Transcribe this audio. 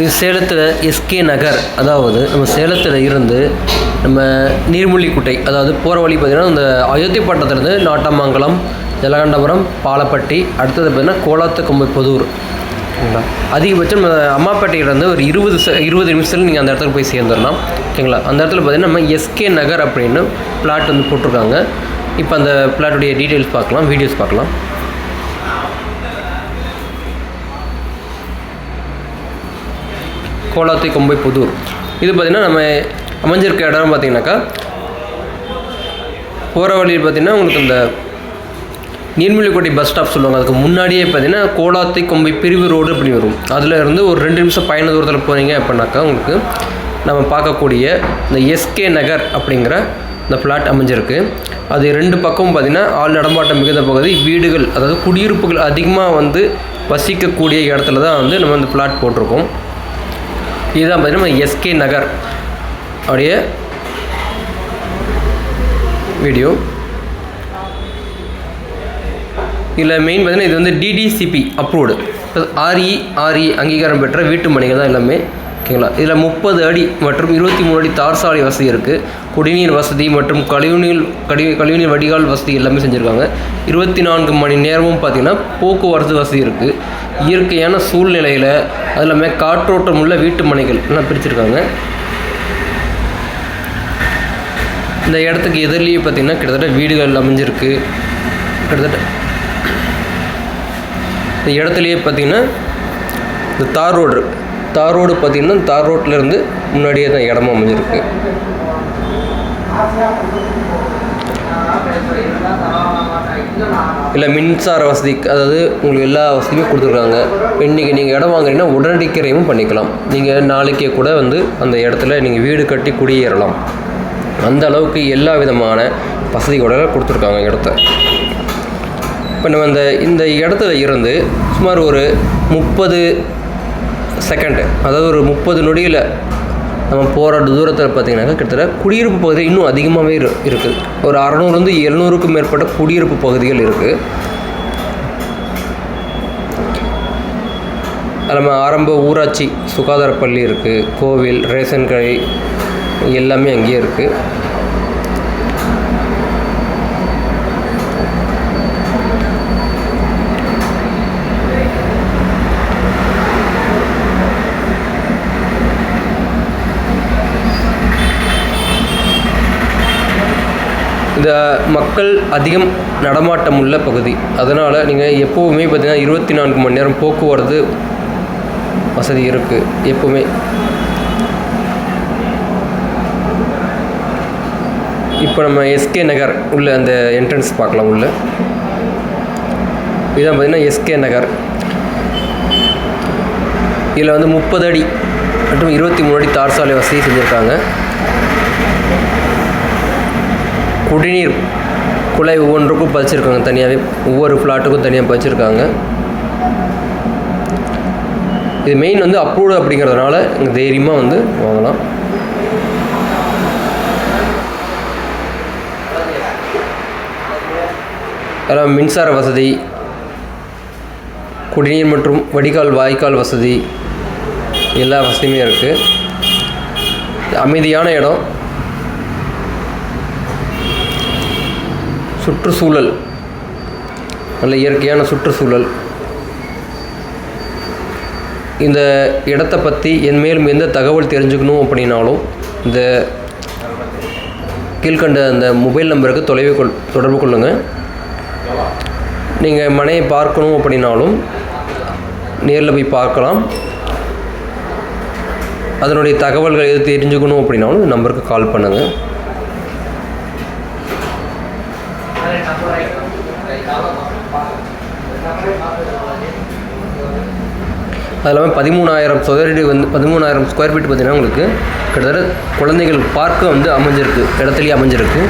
இது சேலத்தில் எஸ்கே நகர் அதாவது நம்ம சேலத்தில் இருந்து நம்ம நீர்மூழ்கிக்குட்டை அதாவது போகிற வழி பார்த்திங்கன்னா இந்த அயோத்தி பட்டத்துலேருந்து நாட்டமங்கலம் ஜலகண்டபுரம் பாலப்பட்டி அடுத்தது பார்த்திங்கன்னா கோலாத்துக்கொம்பை புதூர். ஓகேங்களா அதிகபட்சம் நம்ம அம்மாப்பேட்டையிலேருந்து ஒரு இருபது இருபது நிமிஷத்தில் நீங்கள் அந்த இடத்துக்கு போய் சேர்ந்துடலாம். ஓகேங்களா? அந்த இடத்துல பார்த்திங்கன்னா நம்ம எஸ்கே நகர் அப்படின்னு பிளாட் வந்து போட்டிருக்காங்க. இப்போ அந்த பிளாட்டுடைய டீட்டெயில்ஸ் பார்க்கலாம் வீடியோஸ் பார்க்கலாம். கோலாத்தி கொம்பை புதூர். இது பார்த்திங்கன்னா நம்ம அமைஞ்சிருக்க இடம் பார்த்தீங்கன்னாக்கா போகிற வழியில் பார்த்திங்கன்னா உங்களுக்கு இந்த நீர்மொழிக்கோட்டை பஸ் ஸ்டாப் சொல்லுவாங்க. அதுக்கு முன்னாடியே பார்த்தீங்கன்னா கோலாத்தை கொம்பை பிரிவு ரோடு அப்படி வரும். அதில் இருந்து ஒரு ரெண்டு நிமிஷம் பயண தூரத்தில் போனீங்க அப்படின்னாக்கா உங்களுக்கு நம்ம பார்க்கக்கூடிய இந்த எஸ்கே நகர் அப்படிங்கிற இந்த ஃப்ளாட் அமைஞ்சிருக்கு. அது ரெண்டு பக்கமும் பார்த்திங்கன்னா ஆள் நடமாட்டம் மிகுந்த பகுதி வீடுகள் அதாவது குடியிருப்புகள் அதிகமாக வந்து வசிக்கக்கூடிய இடத்துல தான் வந்து நம்ம இந்த ஃப்ளாட் போட்டிருக்கோம். இதுதான் பார்த்தீங்கன்னா எஸ்கே நகர். அப்படியே வீடியோ இதில் மெயின் பார்த்தீங்கன்னா இது வந்து டிடிசிபி அப்ரூவ்டு ஆர்இ ஆர்இ அங்கீகாரம் பெற்ற வீட்டு மனைகள் தான் எல்லாமே. ஓகேங்களா இதில் முப்பது அடி மற்றும் இருபத்தி மூணு அடி தார் சாலை வசதி இருக்குது குடிநீர் வசதி மற்றும் கழிவுநீர் கழிவு கழிவுநீர் வடிகால் வசதி எல்லாமே செஞ்சுருக்காங்க. இருபத்தி நான்கு மணி நேரமும் பார்த்திங்கன்னா போக்குவரத்து வசதி இருக்குது இயற்கையான சூழ்நிலையில் அது இல்லாமல் காற்றோட்டம் உள்ள வீட்டு மனைகள் எல்லாம் பிரிச்சிருக்காங்க. இந்த இடத்துக்கு எதிரிலேயே பார்த்திங்கன்னா கிட்டத்தட்ட வீடுகள் அமைஞ்சிருக்கு. கிட்டத்தட்ட இந்த இடத்துலையே பார்த்திங்கன்னா இந்த தார் ரோடு தார் ரோடு பார்த்திங்கன்னா தார் ரோட்லேருந்து முன்னாடியே தான் இடமும் அமைஞ்சிருக்கு. இல்லை மின்சார வசதி அதாவது உங்களுக்கு எல்லா வசதியுமே கொடுத்துருக்காங்க. இன்றைக்கி நீங்கள் இடம் வாங்குறீங்கன்னா உடனடி கிரையும் பண்ணிக்கலாம். நீங்கள் நாளைக்கே கூட வந்து அந்த இடத்துல நீங்கள் வீடு கட்டி குடியேறலாம். அந்த அளவுக்கு எல்லா விதமான வசதியோட கொடுத்துருக்காங்க இடத்த. இப்போ நம்ம இந்த இந்த இடத்துல இருந்து சுமார் ஒரு முப்பது செகண்டு அதாவது ஒரு முப்பது நொடியில் நம்ம போகிற தூரத்தில் பார்த்திங்கனாக்கா கிட்டத்தட்ட குடியிருப்பு பகுதி இன்னும் அதிகமாகவே இரு இருக்குது ஒரு அறநூறுலேருந்து எழுநூறுக்கும் மேற்பட்ட குடியிருப்பு பகுதிகள் இருக்குது நம்ம ஆரம்ப ஊராட்சி சுகாதார பள்ளி இருக்குது கோவில் ரேஷன் கடை எல்லாமே அங்கேயே இருக்குது இந்த மக்கள் அதிகம் நடமாட்டம் உள்ள பகுதி. அதனால் நீங்கள் எப்போவுமே பார்த்தீங்கன்னா இருபத்தி நான்கு மணி நேரம் போக்குவரத்து வசதி இருக்குது எப்போவுமே. இப்போ நம்ம எஸ்கே நகர் உள்ள அந்த என்ட்ரன்ஸ் பார்க்கலாம் உள்ள. இதான் பார்த்தீங்கன்னா எஸ்கே நகர். இதில் வந்து முப்பது அடி மற்றும் இருபத்தி மூணு அடி தார் சாலை வசதி செஞ்சுருக்காங்க. குடிநீர் குழாய் ஒவ்வொன்றுக்கும் பதிச்சிருக்காங்க தனியாகவே ஒவ்வொரு ஃப்ளாட்டுக்கும் தனியாக பதிச்சிருக்காங்க. இது மெயின் வந்து அப்ரூவ்டு அப்படிங்கிறதுனால இங்கே தைரியமாக வந்து வாங்கலாம். அதெல்லாம் மின்சார வசதி குடிநீர் மற்றும் வடிகால் வாய்க்கால் வசதி எல்லா வசதியுமே இருக்குது அமைதியான இடம். சுற்றுச்சூழல். நல்ல இயற்கையான சுற்றுச்சூழல். இந்த இடத்த பற்றி என் மேலும் எந்த தகவல் தெரிஞ்சுக்கணும் அப்படின்னாலும் இந்த கீழ்கண்ட அந்த மொபைல் நம்பருக்கு தொலைவு கொள் தொடர்பு கொள்ளுங்கள் நீங்கள் மனையை பார்க்கணும் அப்படின்னாலும் நேரில் போய் பார்க்கலாம். அதனுடைய தகவல்கள் எது தெரிஞ்சுக்கணும் அப்படின்னாலும் இந்த நம்பருக்கு கால் பண்ணுங்கள் அது இல்லாமல் பதிமூணாயிரம் சதுரடி வந்து பதிமூணாயிரம் ஸ்கொயர் ஃபீட் பார்த்தீங்கன்னா உங்களுக்கு கிட்டத்தட்ட குழந்தைகள் பார்க்க வந்து அமைஞ்சிருக்கு இடத்துலையே அமைஞ்சிருக்கு.